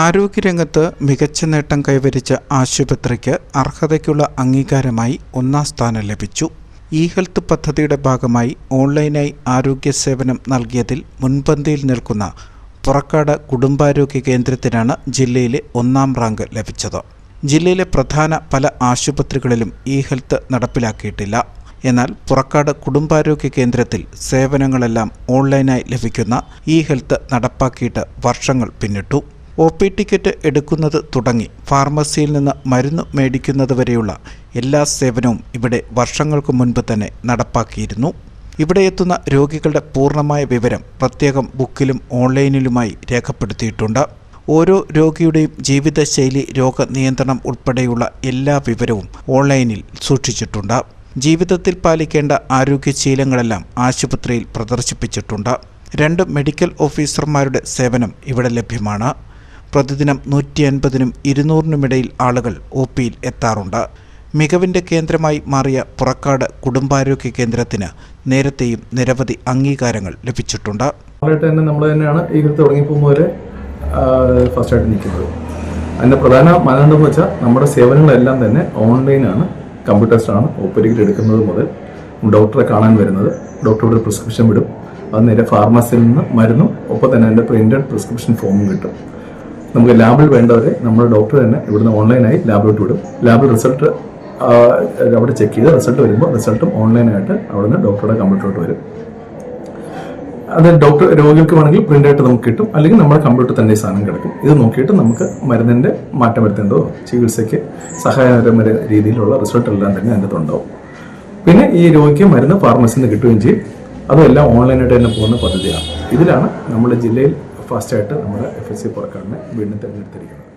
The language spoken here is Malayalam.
ആരോഗ്യരംഗത്ത് മികച്ച നേട്ടം കൈവരിച്ച ആശുപത്രിക്ക് അർഹതയ്ക്കുള്ള അംഗീകാരമായി ഒന്നാം സ്ഥാനം ലഭിച്ചു. ഇ ഹെൽത്ത് പദ്ധതിയുടെ ഭാഗമായി ഓൺലൈനായി ആരോഗ്യ സേവനം നൽകിയതിൽ മുൻപന്തിയിൽ നിൽക്കുന്ന പുറക്കാട് കുടുംബാരോഗ്യ കേന്ദ്രത്തിനാണ് ജില്ലയിലെ ഒന്നാം റാങ്ക് ലഭിച്ചത്. ജില്ലയിലെ പ്രധാന പല ആശുപത്രികളിലും ഇ ഹെൽത്ത് നടപ്പിലാക്കിയിട്ടില്ല. എന്നാൽ പുറക്കാട് കുടുംബാരോഗ്യ കേന്ദ്രത്തിൽ സേവനങ്ങളെല്ലാം ഓൺലൈനായി ലഭിക്കുന്ന ഇ ഹെൽത്ത് നടപ്പാക്കിയിട്ട് വർഷങ്ങൾ പിന്നിട്ടു. ഒ പി ടിക്കറ്റ് എടുക്കുന്നത് തുടങ്ങി. ഫാർമസിയിൽ നിന്ന് മരുന്ന് മേടിക്കുന്നത് വരെയുള്ള എല്ലാ സേവനവും ഇവിടെ വർഷങ്ങൾക്ക് മുൻപ് തന്നെ നടപ്പാക്കിയിരുന്നു. ഇവിടെ എത്തുന്ന രോഗികളുടെ പൂർണമായ വിവരം പ്രത്യേകം ബുക്കിലും ഓൺലൈനിലുമായി രേഖപ്പെടുത്തിയിട്ടുണ്ട്. ഓരോ രോഗിയുടെയും ജീവിതശൈലി രോഗനിയന്ത്രണം ഉൾപ്പെടെയുള്ള എല്ലാ വിവരവും ഓൺലൈനിൽ സൂക്ഷിച്ചിട്ടുണ്ട്. ജീവിതത്തിൽ പാലിക്കേണ്ട ആരോഗ്യശീലങ്ങളെല്ലാം ആശുപത്രിയിൽ പ്രദർശിപ്പിച്ചിട്ടുണ്ട്. രണ്ട് മെഡിക്കൽ ഓഫീസർമാരുടെ സേവനം ഇവിടെ ലഭ്യമാണ്. പ്രതിദിനം നൂറ്റി അൻപതിനും ഇരുന്നൂറിനുമിടയിൽ ആളുകൾ ഒ പിയിൽ എത്താറുണ്ട്. മികവിന്റെ കേന്ദ്രമായി മാറിയ പുറക്കാട് കുടുംബാരോഗ്യ കേന്ദ്രത്തിന് നേരത്തെയും നിരവധി അംഗീകാരങ്ങൾ ലഭിച്ചിട്ടുണ്ട്. തന്നെ നമ്മൾ തന്നെയാണ് ഈ തുടങ്ങിയപ്പോൾ മുതൽ ഫസ്റ്റ് ആയിട്ട് നിൽക്കുന്നത്. അതിന്റെ പ്രധാന മാനദണ്ഡം വെച്ചാൽ നമ്മുടെ സേവനങ്ങളെല്ലാം തന്നെ ഓൺലൈനാണ്. കമ്പ്യൂട്ടേഴ്സാണ് ഓപ്പറേറ്റ് എടുക്കുന്നത് മുതൽ ഡോക്ടറെ കാണാൻ വരുന്നത്. ഡോക്ടറുടെ പ്രിസ്ക്രിപ്ഷൻ വിടും. അത് നേരെ ഫാർമസിയിൽ നിന്ന് മരുന്നും ഒപ്പം തന്നെ അതിന്റെ പ്രിന്റഡ് പ്രിസ്ക്രിപ്ഷൻ ഫോമും കിട്ടും. നമുക്ക് ലാബിൽ വേണ്ടവരെ നമ്മുടെ ഡോക്ടർ തന്നെ ഇവിടുന്ന് ഓൺലൈനായി ലാബിലോട്ട് വിടും. ലാബിൽ റിസൾട്ട് അവിടെ ചെക്ക് ചെയ്ത് റിസൾട്ട് വരുമ്പോൾ റിസൾട്ടും ഓൺലൈനായിട്ട് അവിടുന്ന് ഡോക്ടറുടെ കമ്പ്യൂട്ടറിലോട്ട് വരും. അത് ഡോക്ടർ രോഗികൾക്ക് വേണമെങ്കിൽ പ്രിന്റ് ആയിട്ട് നമുക്ക് കിട്ടും. അല്ലെങ്കിൽ നമ്മുടെ കമ്പ്യൂട്ടർ തന്നെ സാധനം കിടക്കും. ഇത് നോക്കിയിട്ട് നമുക്ക് മരുന്നിന്റെ മാറ്റം വരുത്തേണ്ടതോ ചികിത്സയ്ക്ക് സഹായകരമായ രീതിയിലുള്ള റിസൾട്ട് എല്ലാം തന്നെ അതിന്റെ ഉണ്ടാവും. പിന്നെ ഈ രോഗിക്ക് മരുന്ന് ഫാർമസിയിൽ നിന്ന് കിട്ടുകയും ചെയ്യും. അതും എല്ലാം ഓൺലൈനായിട്ട് തന്നെ പോകുന്ന പദ്ധതിയാണ്. ഇതിലാണ് നമ്മുടെ ജില്ലയിൽ ഫാസ്റ്റായിട്ട് നമ്മുടെ എഫ് എസ് സി പുറക്കാടിനെ വീണ്ടും തിരഞ്ഞെടുത്തിരിക്കുന്നത്.